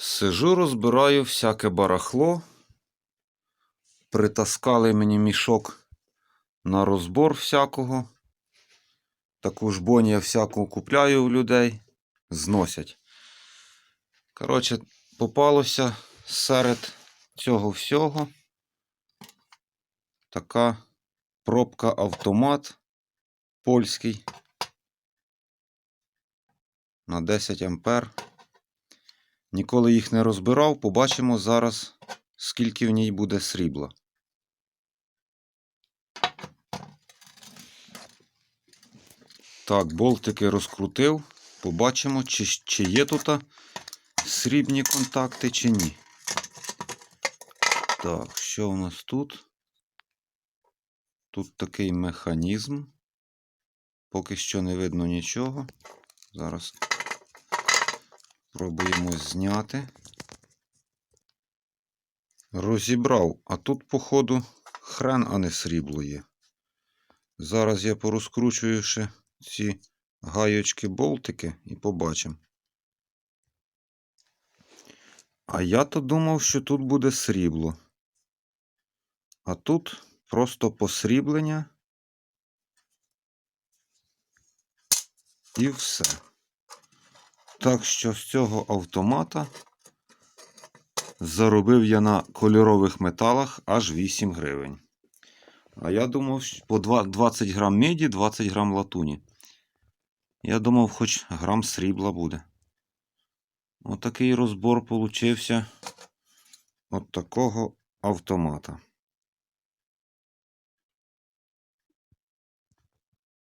Сижу, розбираю всяке барахло. Притаскали мені мішок на розбор всякого. Таку ж бонь я всяку купляю у людей, зносять. Коротше, попалося серед цього всього така пробка автомат польський на 10 ампер. Ніколи їх не розбирав. Побачимо зараз, скільки в ній буде срібла. Так, болтики розкрутив. Побачимо, чи, чи є тут срібні контакти, чи ні. Так, що у нас тут? Тут такий механізм. Поки що не видно нічого. Зараз пробуємо зняти. Розібрав, а тут, походу, хрен, а не срібло є. Зараз я порозкручую ще ці гайочки болтики і побачимо. А я то думав, що тут буде срібло. А тут просто посріблення. І все. Так що з цього автомата заробив я на кольорових металах аж 8 гривень. А я думав, по 20 грам міді, 20 грам латуні. Я думав, хоч грам срібла буде. Отакий розбор получився от такого автомата.